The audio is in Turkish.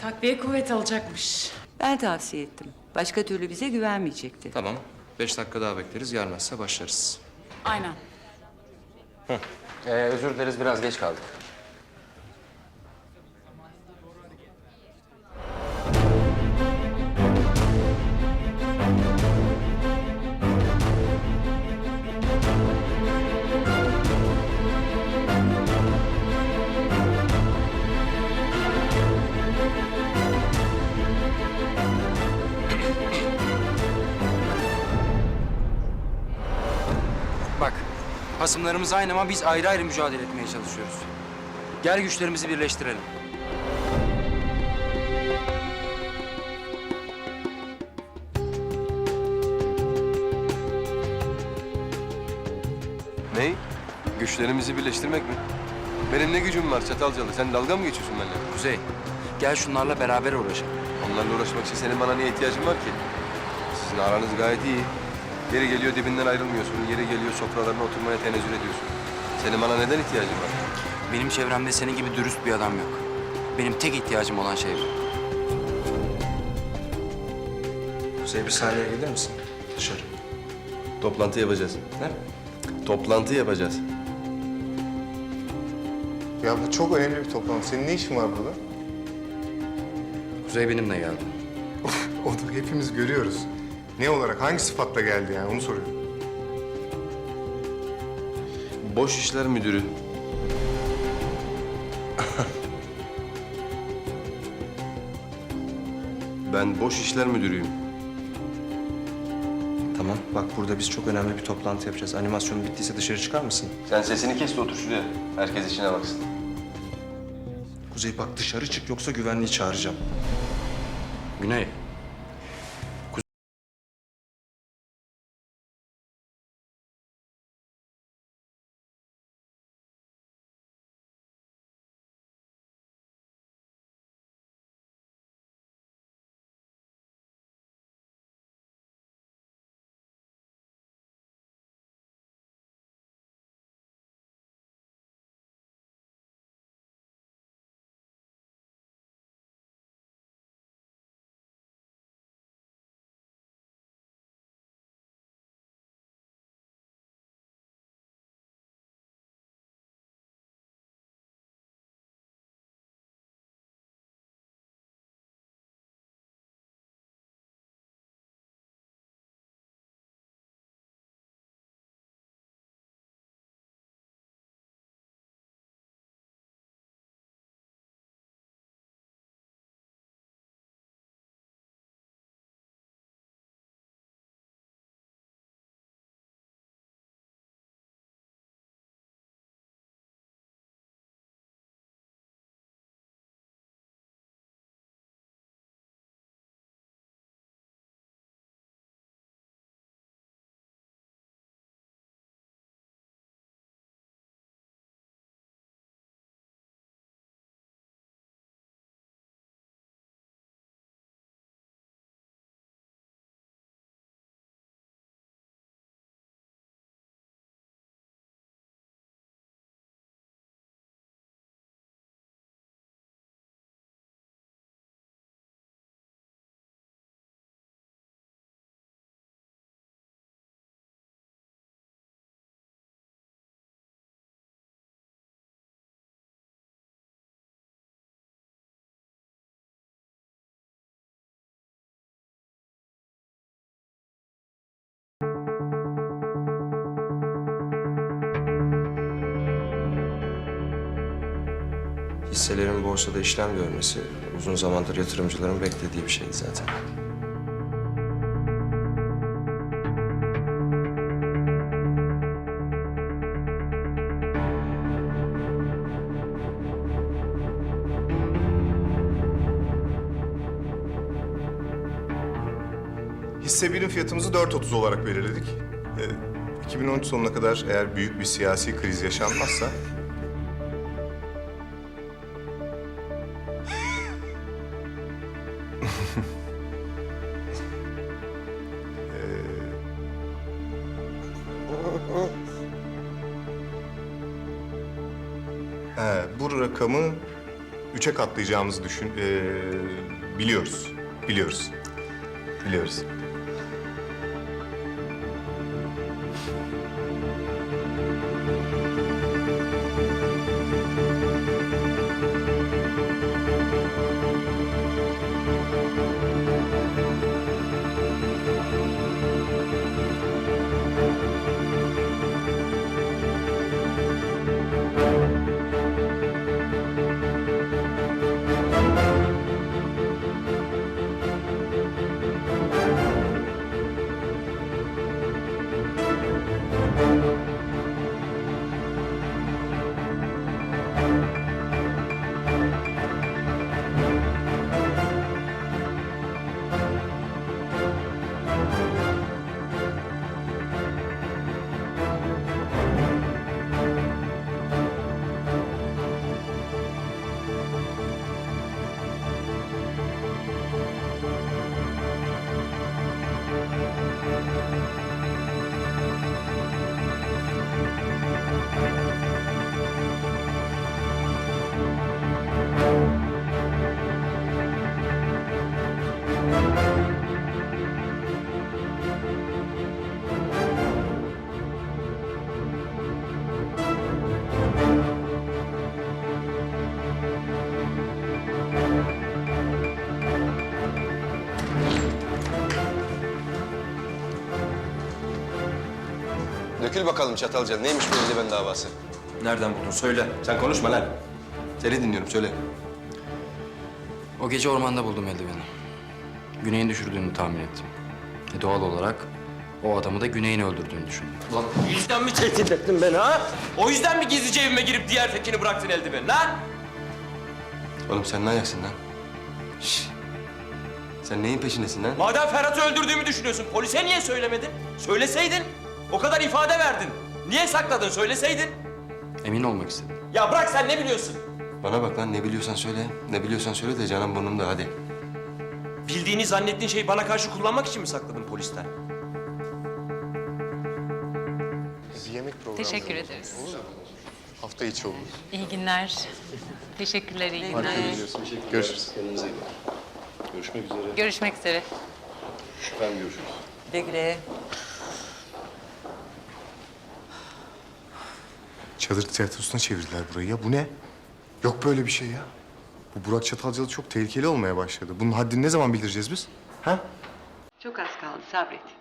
Takviye kuvvet alacakmış. Ben tavsiye ettim. Başka türlü bize güvenmeyecekti. Tamam. Beş dakika daha bekleriz. Gelmezse başlarız. Aynen. Ee, özür dileriz biraz geç kaldık. Hasımlarımız aynı ama biz ayrı ayrı mücadele etmeye çalışıyoruz. Gel güçlerimizi birleştirelim. Ney? Güçlerimizi birleştirmek mi? Benim ne gücüm var Çatalcalı? Sen dalga mı geçiyorsun benimle? Kuzey, gel şunlarla beraber uğraşalım. Onlarla uğraşmak için senin bana niye ihtiyacın var ki? Sizin aranız gayet iyi. Yeri geliyor dibinden ayrılmıyorsun. Yeri geliyor sofralarına oturmaya tenezzül ediyorsun. Senin bana neden ihtiyacın var? Benim çevremde senin gibi dürüst bir adam yok. Benim tek ihtiyacım olan şey bu. Kuzey bir saniye gelir misin? Dışarı. Toplantı yapacağız. Ne? Toplantı yapacağız. Ya bu çok önemli bir toplantı. Senin ne işin var burada? Kuzey benimle geldi. Onu hepimiz görüyoruz. Ne olarak, hangi sıfatla geldi yani onu soruyorum. Boş işler müdürü. ben boş işler müdürüyüm. Tamam. Bak burada biz çok önemli bir toplantı yapacağız. Animasyon bittiyse dışarı çıkar mısın? Sen sesini kes de otur şuraya. Herkes işine baksın. Kuzey bak dışarı çık yoksa güvenliği çağıracağım. Güney. Hisselerin borsada işlem görmesi uzun zamandır yatırımcıların beklediği bir şeydi zaten. Hisse birim fiyatımızı 4.30 olarak belirledik. Ee, 2013 sonuna kadar eğer büyük bir siyasi kriz yaşanmazsa... He, bu rakamı üçe katlayacağımızı düşün... ee, biliyoruz. Biliyoruz. Biliyoruz. Dökül bakalım Çatalca. Neymiş bu eldiven davası? Nereden buldun? Söyle. Sen konuşma lan. Seni dinliyorum, söyle. O gece ormanda buldum eldiveni. Güney'in düşürdüğünü tahmin ettim. E doğal olarak o adamı da Güney'in öldürdüğünü düşündüm. Ulan bu yüzden mi tehdit ettin beni ha? O yüzden mi gizlice evime girip diğer tekini bıraktın eldiveni lan? Oğlum sen ne ayaksın lan? Şş. Sen neyin peşindesin lan? Madem Ferhat'ı öldürdüğümü düşünüyorsun, polise niye söylemedin? Söyleseydin. O kadar ifade verdin. Niye sakladın? Söyleseydin. Emin olmak istedim. Ya bırak sen ne biliyorsun? Bana bak lan ne biliyorsan söyle. Ne biliyorsan söyle de canım burnumda hadi. Bildiğini zannettiğin şeyi bana karşı kullanmak için mi sakladın polisten? Bir yemek programı. Teşekkür ederiz. Hafta içi olur. İyi günler. Teşekkürler, iyi günler. Görüşürüz. Görüşmek üzere. Güle güle. Çadır tiyatrosuna çevirdiler burayı ya. Bu ne? Yok böyle bir şey ya. Bu Burak Çatalcalı çok tehlikeli olmaya başladı. Bunun haddini ne zaman bildireceğiz biz? Ha? Çok az kaldı sabret.